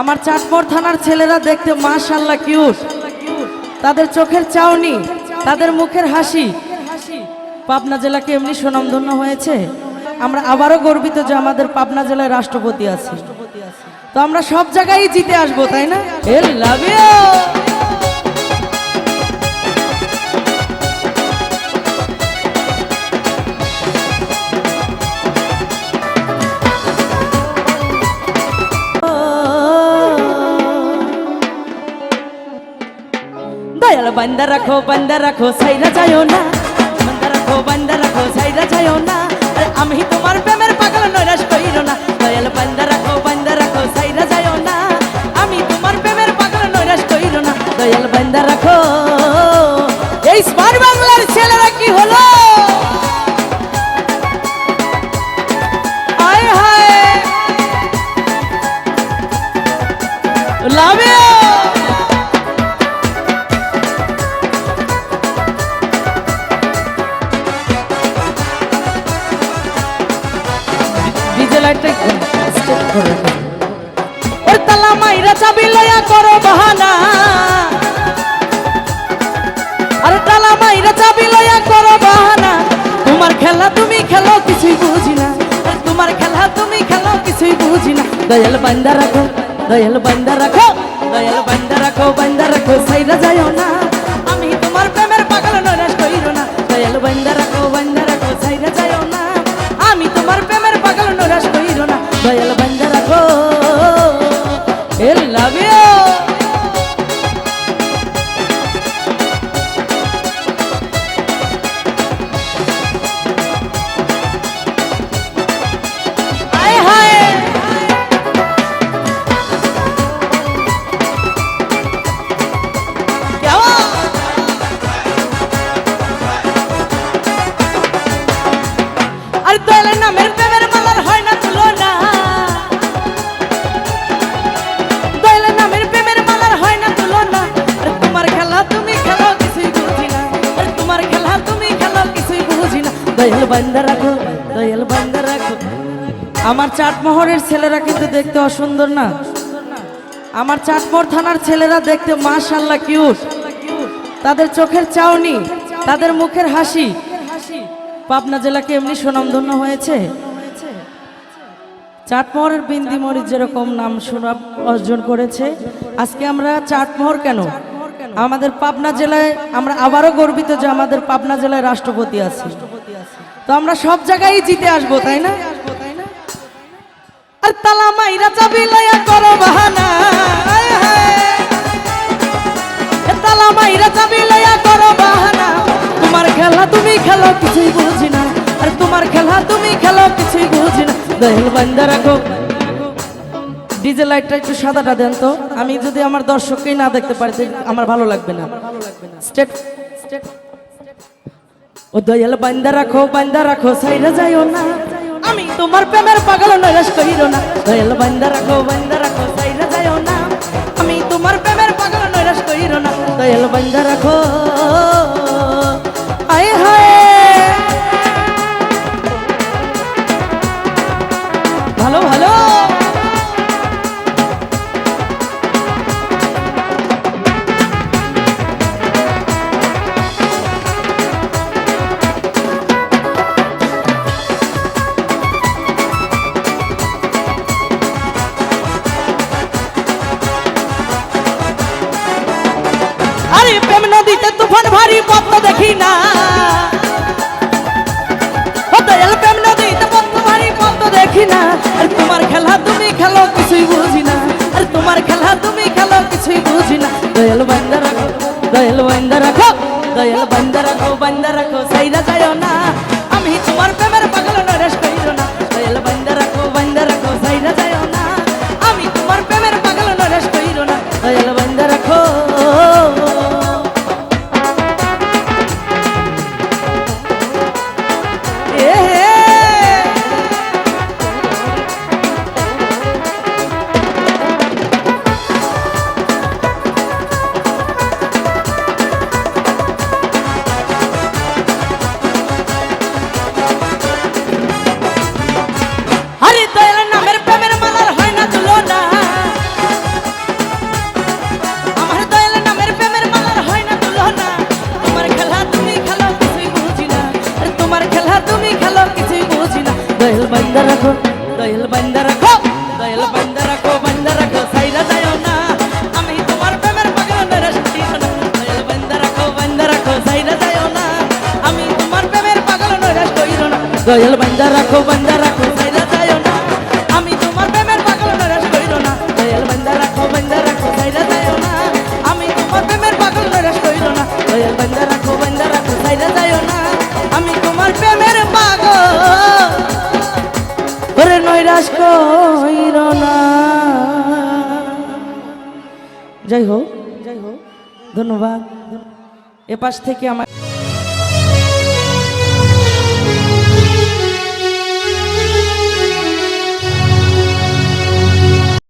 আমার চাটপর থানার ছেলেরা দেখতে মাশাল্লাহ কিউট তাদের চোখের চাউনি তাদের মুখের হাসি। পাবনা জেলাকে এমনি সুনামধন্য হয়েছে? আমরা আবারও গর্বিত যে আমাদের পাবনা জেলায় রাষ্ট্রপতি আছে। তো আমরা সব জায়গায় জিতে আসব, তাই না? লাভ ইউ দয়াল বান্দা রাখো বান্দা রাখো সাইরা যায়ও না। বান্দা রাখো বান্দা রাখো সাইরা যায়ও না। আরে আমি তোমার প্রেমের পাগল, নৈরাশ কইরো না। দয়াল বান্দা রাখো বান্দা রাখো সাইরা যায়ও না। আমি তোমার প্রেমের পাগল, নৈরাশ কইরো না। দয়াল বান্দা রাখো। এই স্মার্ট বাংলার ছেলেরা কি হলো? লাইটটা স্টেপ করে ওর তালা মাইরা চাবি লয়া করো বাহানা। আরে তালা মাইরা চাবি লয়া করো বাহানা। তোমার খেলা তুমি খেলো, কিছুই বুঝি না। তোমার খেলা তুমি খেলো, কিছুই বুঝি না। দয়াল বান্দা রাখো, দয়াল বান্দা রাখো, দয়াল বান্দা রাখো বান্দা রাখো, সাইরা যায়ও না। দয়াল বান্দা রাখো, দয়াল বান্দা রাখো। আমার চাটমোহরের ছেলেরা কিন্তু দেখতে অসুন্দর না। আমার চাটমোহর থানার ছেলেরা দেখতে মাশাল্লাহ কিউট তাদের চোখের চাউনি, তাদের মুখের হাসি। পাবনা জেলাকে এমনি সুনামধন্য হয়েছে? চাটমোহরের বিন্দি মরিচ যেরকম নাম সুনাম অর্জন করেছে, আজকে আমরা চাটমোহর কেন? আমাদের পাবনা জেলায় আমরা আবারও গর্বিত যে আমাদের পাবনা জেলায় রাষ্ট্রপতি আছে। তো আমরা সব জায়গায় জিতে আসব, তাই না? আর তালা মাইরা চাবি লয়া করো বাহানা। তালা মাইরা চাবি লয়া করো বাহানা। তোমার খেলা তুমি খেলো, কিছুই বুঝি না। আর তোমার খেলা তুমি খেলো, কিছুই বুঝি না। দয়াল বান্দা রাখো। ডিজে লাইটটা একটু সাদাটা দেন তো। আমি যদি আমার দর্শককেই না দেখতে পারি আমার ভালো লাগবে না। স্টেট স্টেট ও দয়াল বান্দা রাখো বান্দা রাখো সাইরা যাইও না। আমি তোমার প্রেমের পাগল নৈরাশ কইরো না। দয়াল বান্দা রাখো বান্দা রাখো সাইরা যাইও না। আমি তোমার প্রেমের পাগল নৈরাশ কইরো না। দয়াল বান্দা রাখো। আরে প্রেম নদীতে তুফান ভারী, পদ্ম দেখি না। প্রেম নদীতে পদ্ম ভারী, পদ্ম দেখি না। আর তোমার খেলা তুমি খেলো, কিছুই বুঝি না। আর তোমার খেলা তুমি খেলো, কিছুই বুঝি না। দয়াল বান্দা রাখো, দয়াল বান্দা রাখো, দয়াল বান্দা রাখো বান্দা রাখো, সাইরা যায় না। আমি তোমার প্রেমের পাগল নরেশ কইরো না। দয়াল বান্দা রাখো বান্দা রাখো সাইরা যাইও না। আমি তোমার প্রেমের পাগল নরাস কইরো না। দয়াল বান্দা রাখো বান্দা রাখো সাইরা যাইও না। আমি তোমার প্রেমের পাগল নরাস কইরো না। দয়াল বান্দা রাখো বান্দা রাখো সাইরা যাইও না। আমি তোমার প্রেমের পাগল। ওরে নৈরাস কইরো না। যাই হোক যাই হোক, ধন্যবাদ। এ পাশ থেকে আমার